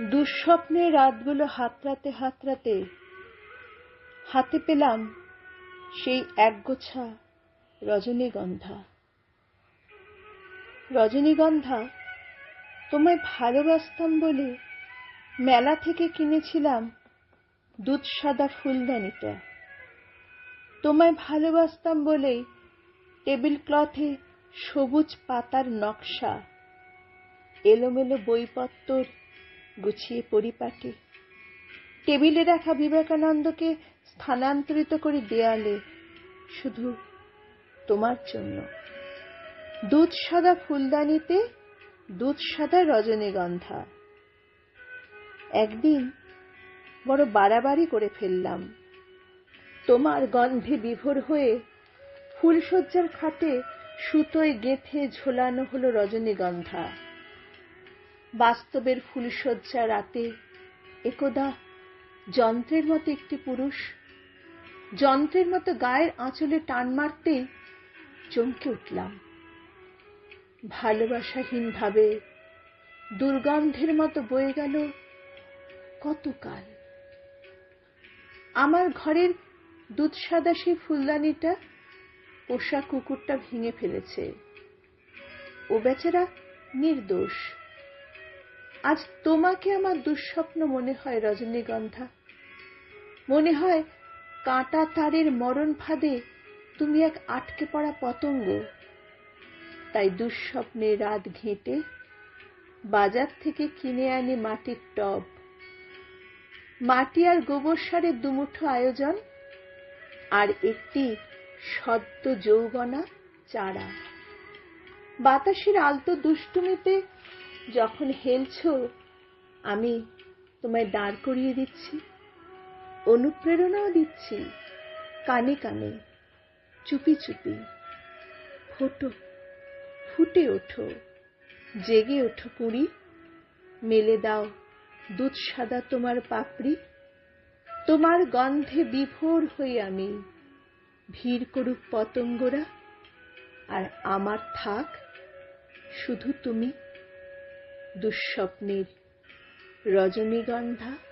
দুঃস্বপ্নের রাতগুলো হাতড়াতে হাতড়াতে হাতে পেলাম সেই একগোছা রজনীগন্ধা। রজনীগন্ধা, তোমায় ভালোবাসতাম বলে মেলা থেকে কিনেছিলাম দুধ সাদা ফুলদানিটা। তোমায় ভালোবাসতাম বলেই টেবিল ক্লথে সবুজ পাতার নকশা, এলোমেলো বইপত্তর গুছিয়ে পরিপাটি। টেবিলে রাখা বিবেকানন্দকে স্থানান্তরিত করে দেয়ালে শুধু তোমার জন্য। দুধ সাদা ফুলদানিতে, দুধ সাদা রজনীগন্ধা। একদিন বড় বাড়াবাড়ি করে ফেললাম। তোমার গন্ধে বিভোর হয়ে ফুলশয্যার খাটে সুতোয় গেঁথে ঝোলানো হলো রজনীগন্ধা। বাস্তবের ফুলশয্যা রাতে। একদা যন্ত্রের মতো একটি পুরুষ, যন্ত্রের মতো গায়ের আঁচলে টান মারতেই চমকে উঠলাম। ভালোবাসাহীন ভাবে দুর্গন্ধের মতো বয়ে গেল কতকাল। আমার ঘরের দুধ ফুলদানিটা, পোষা কুকুরটা ভেঙে ফেলেছে। ও বেচারা নির্দোষ। আজ তোমাকে আমার দুঃস্বপ্ন মনে হয়, রজনীগন্ধা। মনে হয় কাঁটা তারের মরণ ফাঁদে তুমি এক আটকে পড়া পতঙ্গ। তাই দুঃস্বপ্নে রাত ঘেঁটে বাজার থেকে কিনে আনে মাটির টব। মাটি আর গোবর সারের দুমুঠো আয়োজন আর একটি সদ্য যৌবনা চারা। বাতাসের আলতো দুষ্টুমিতে যখন হেলছ, আমি তোমায় দাঁড় করিয়ে দিচ্ছি, অনুপ্রেরণাও দিচ্ছি, কানে কানে, চুপি চুপি। ফোটো, ফুটে ওঠো, জেগে ওঠো কুড়ি মেলে দাও দুধ সাদা তোমার পাপড়ি, তোমার গন্ধে বিভোর হয়ে আমি। ভিড় করুক পতঙ্গরা, আর আমার থাক শুধু তুমি। দুঃস্বপ্নের রজনীগন্ধা।